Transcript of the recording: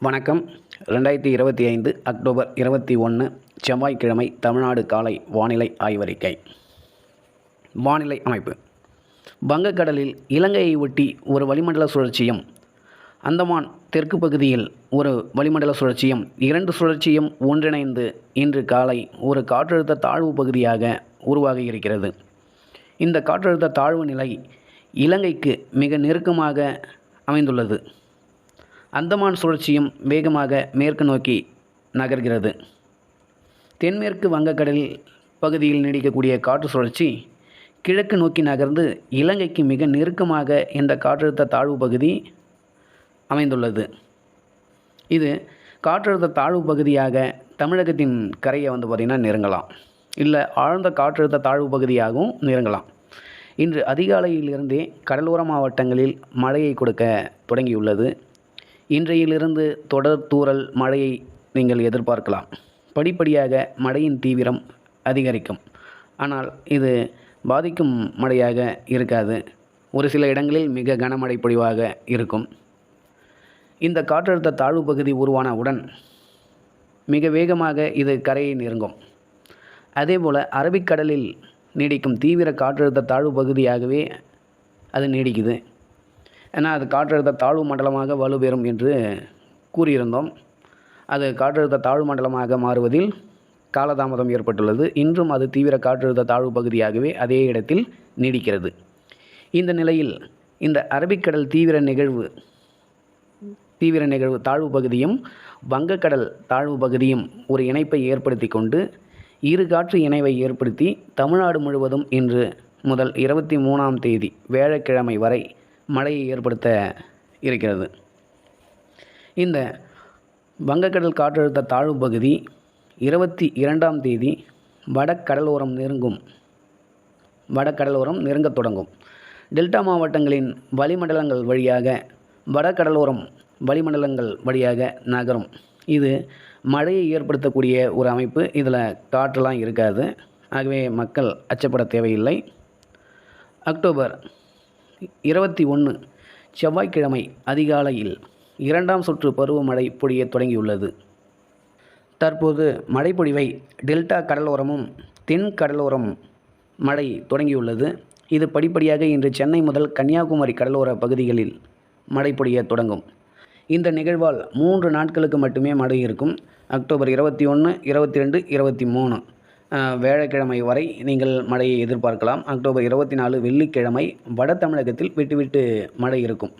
வணக்கம். ரெண்டாயிரத்தி இருபத்தி ஐந்து அக்டோபர் இருபத்தி ஒன்று செவ்வாய்க்கிழமை தமிழ்நாடு காலை வானிலை ஆய்வறிக்கை. வானிலை அமைப்பு. வங்கக்கடலில் இலங்கையை ஒட்டி ஒரு வளிமண்டல சுழற்சியும் அந்தமான் தெற்கு பகுதியில் ஒரு வளிமண்டல சுழற்சியும் இரண்டு சுழற்சியும் ஒன்றிணைந்து இன்று காலை ஒரு காற்றழுத்த தாழ்வு பகுதியாக உருவாகி இருக்கிறது இந்த காற்றழுத்த தாழ்வு நிலை இலங்கைக்கு மிக நெருக்கமாக அமைந்துள்ளது. அந்தமான் சுழற்சியும் வேகமாக மேற்கு நோக்கி நகர்கிறது. தென்மேற்கு வங்கக்கடல் பகுதியில் நீடிக்கக்கூடிய காற்று சுழற்சி கிழக்கு நோக்கி நகர்ந்து இலங்கைக்கு மிக நெருக்கமாக இந்த காற்றழுத்த தாழ்வு பகுதி அமைந்துள்ளது. இது காற்றழுத்த தாழ்வு பகுதியாக தமிழகத்தின் கரையை வந்து பார்த்திங்கன்னா நெருங்கலாம். இல்லை ஆழ்ந்த காற்றழுத்த தாழ்வு பகுதியாகவும் நெருங்கலாம். இன்று அதிகாலையிலிருந்தே கடலோர மாவட்டங்களில் மழையை கொடுக்க தொடங்கியுள்ளது. இன்றையிலிருந்து தொடர் தூறல் மழையை நீங்கள் எதிர்பார்க்கலாம். படிப்படியாக மழையின் தீவிரம் அதிகரிக்கும். ஆனால் இது பாதிக்கும் மழையாக இருக்காது. ஒரு சில இடங்களில் மிக கனமழை பொழிவாக இருக்கும். இந்த காற்றழுத்த தாழ்வு பகுதி உருவானவுடன் மிக வேகமாக இது கரையை நெருங்கும். அதேபோல் அரபிக்கடலில் நீடிக்கும் தீவிர காற்றழுத்த தாழ்வு பகுதியாகவே அது நீடிக்குது. ஏன்னா அது காற்றழுத்த தாழ்வு மண்டலமாக வலுப்பெறும் என்று கூறியிருந்தோம். அது காற்றழுத்த தாழ்வு மண்டலமாக மாறுவதில் காலதாமதம் ஏற்பட்டுள்ளது. இன்றும் அது தீவிர காற்றழுத்த தாழ்வு பகுதியாகவே அதே இடத்தில் நீடிக்கிறது. இந்த நிலையில் இந்த அரபிக்கடல் தீவிர நிகழ்வு தீவிர நிகழ்வு தாழ்வு பகுதியும் வங்கக்கடல் தாழ்வு பகுதியும் ஒரு இணைப்பை ஏற்படுத்தி கொண்டு இரு காற்று இணைவை ஏற்படுத்தி தமிழ்நாடு முழுவதும் இன்று முதல் இருபத்தி மூணாம் தேதி வியாழக்கிழமை வரை மழையை ஏற்படுத்த இருக்கிறது. இந்த வங்கக்கடல் காற்றழுத்த தாழ்வு பகுதி இருபத்தி இரண்டாம் தேதி வடக்கடலோரம் நெருங்கும். வடக்கடலோரம் நெருங்கத் தொடங்கும். டெல்டா மாவட்டங்களின் வளிமண்டலங்கள் வழியாக வடகடலோரம் வளிமண்டலங்கள் வழியாக நகரும். இது மழையை ஏற்படுத்தக்கூடிய ஒரு அமைப்பு. இதில் காற்றெல்லாம் இருக்காது. ஆகவே மக்கள் அச்சப்பட தேவையில்லை. அக்டோபர் இருபத்தி ஒன்று செவ்வாய்க்கிழமை அதிகாலையில் இரண்டாம் சுற்று பருவமழை பொழிய தொடங்கியுள்ளது. தற்போது மழைப்பொழிவை டெல்டா கடலோரமும் தென் கடலோரம் மழை தொடங்கியுள்ளது. இது படிப்படியாக இன்று சென்னை முதல் கன்னியாகுமரி கடலோர பகுதிகளில் மழை பொழிய தொடங்கும். இந்த நிகழ்வால் மூன்று நாட்களுக்கு மட்டுமே மழை இருக்கும். அக்டோபர் இருபத்தி ஒன்று இருபத்தி ரெண்டு இருபத்தி மூணு வியாழக்கிழமை வரை நீங்கள் மழையை எதிர்பார்க்கலாம். அக்டோபர் இருபத்தி நாலு வெள்ளிக்கிழமை வட தமிழகத்தில் விட்டு விட்டு மழை இருக்கும்.